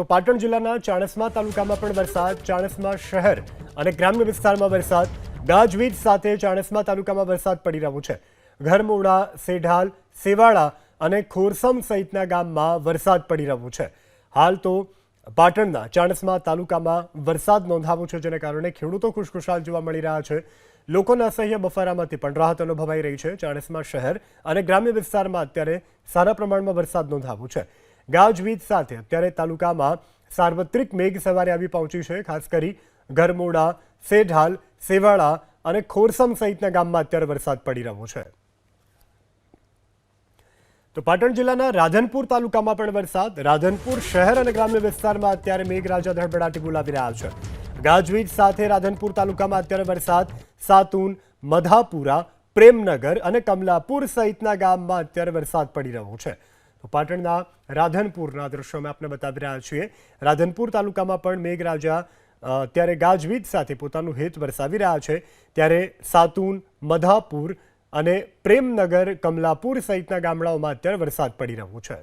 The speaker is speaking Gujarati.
તો પાટણ જિલ્લાના ચાણસ્મા તાલુકામાં પણ વરસાદ, ચાણસ્મા શહેર અને ગ્રામ્ય વિસ્તારમાં વરસાદ. ગાજવીજ સાથે ચાણસ્મા તાલુકામાં વરસાદ પડી રહ્યો છે. ઘરમોડા સેઢાલ, સેવાળા અને ખોરસમ સહિતના ગામમાં વરસાદ પડી રહ્યો છે. હાલ તો પાટણના ચાણસ્મા તાલુકામાં વરસાદ નોંધાવો છે, જેને કારણે ખેડૂતો ખુશખુશાલ જોવા મળી રહ્યા છે. લોકોના અસહ્ય બફારામાંથી પણ રાહત અનુભવાઈ રહી છે ચાણસ્મા શહેર અને ગ્રામ્ય વિસ્તારમાં અત્યારે સારા પ્રમાણમાં વરસાદ નોંધાવો છે. ગાજવીજ સાથે અત્યારે તાલુકામાં સાર્વત્રિક મેઘ સવારે આવી પહોંચી છે, ખાસ કરી ગરમોડા સેઢાલ, સેવાળા અને ખોરસમ સહિતના ગામમાં અત્યારે વરસાદ પડી રહ્યો છે. તો પાટણ જિલ્લાના રાધનપુર તાલુકામાં પણ વરસાદ. રાધનપુર શહેર અને ગ્રામ્ય વિસ્તારમાં અત્યારે મેઘરાજા ધડબડાટી બોલાવી રહ્યા છે. ગાજવીજ સાથે રાધનપુર તાલુકામાં અત્યારે વરસાદ. સાતુન, મધાપુરા, પ્રેમનગર અને કમલાપુર સહિતના ગામમાં અત્યારે વરસાદ પડી રહ્યો છે. તો પાટણના રાધનપુરના દ્રશ્યો અમે આપને બતાવી રહ્યા છીએ. રાધનપુર તાલુકામાં પણ મેઘરાજા ત્યારે ગાજવીજ સાથે પોતાનું હેત વરસાવી રહ્યા છે. ત્યારે સાતુન, મધાપુર અને પ્રેમનગર, કમલાપુર સહિતના ગામડાઓમાં અત્યારે વરસાદ પડી રહ્યો છે.